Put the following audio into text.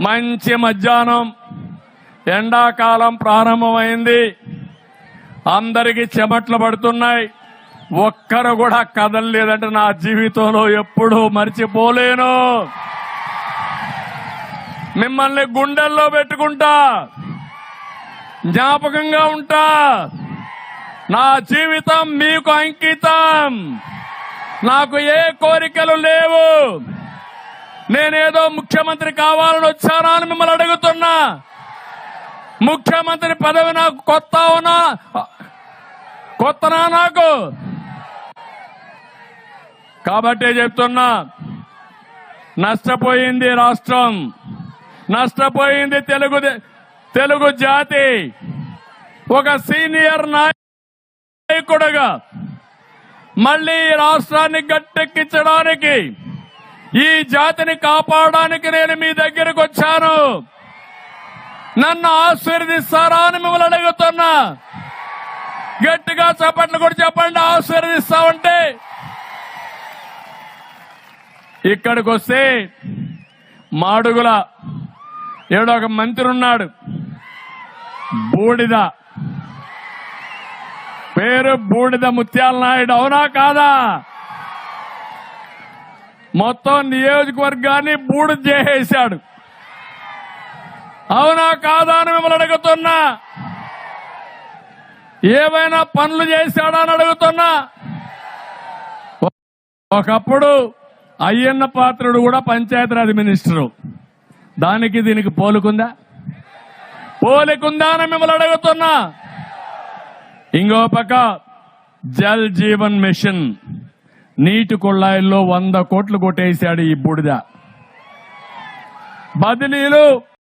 మంచి మధ్యాహ్నం. ఎండాకాలం ప్రారంభమైంది. అందరికి చెమట్లు పడుతున్నాయి. ఒక్కరు కూడా కదలలేదంటే నా జీవితంలో ఎప్పుడూ మర్చిపోలేను. మిమ్మల్ని గుండెల్లో పెట్టుకుంటా. జ్ఞాపకంగా ఉంటా. నా జీవితం మీకు అంకితం. నాకు ఏ కోరికలు లేవు. నేనేదో ముఖ్యమంత్రి కావాలని వచ్చానా అని మిమ్మల్ని అడుగుతున్నా. ముఖ్యమంత్రి పదవి నాకు కొత్త అవునా కొత్తనా నాకు? కాబట్టే చెప్తున్నా నష్టపోయింది రాష్ట్రం. నష్టపోయింది తెలుగు తెలుగు జాతి. ఒక సీనియర్ నాయకుడుగా మళ్ళీ ఈ రాష్ట్రాన్ని గట్టెక్కించడానికి ఈ జాతిని కాపాడడానికి నేను మీ దగ్గరకు వచ్చాను. నన్ను ఆశీర్దిస్తారా అని మిమ్మల్ని అడుగుతున్నా. గట్టిగా చప్పట్లు కూడా చెప్పండి ఆశీర్దిస్తామంటే ఇక్కడికి వస్తే మాడుగుల ఏడో ఒక మంత్రి ఉన్నాడు. బూడిద. పేరు బూడిద ముత్యాల నాయుడు అవునా కాదా? మొత్తం నియోజకవర్గాన్ని బూడు చేసేశాడు. అవునా కాదా అని మిమ్మల్ని అడుగుతున్నా. ఏమైనా పనులు చేశాడా అని అడుగుతున్నా. ఒకప్పుడు అయ్యన్న పాత్రుడు కూడా పంచాయతీరాజ్ మినిస్టరు. దానికి దీనికి పోలుకుందా? పోలికుందా అని మిమ్మల్ని అడుగుతున్నా. ఇంకో పక్క జల్ జీవన్ మిషన్. నీటి కుళాయిల్లో వంద కోట్లు కొట్టేశాడు ఈ బుడిద. బదిలీలు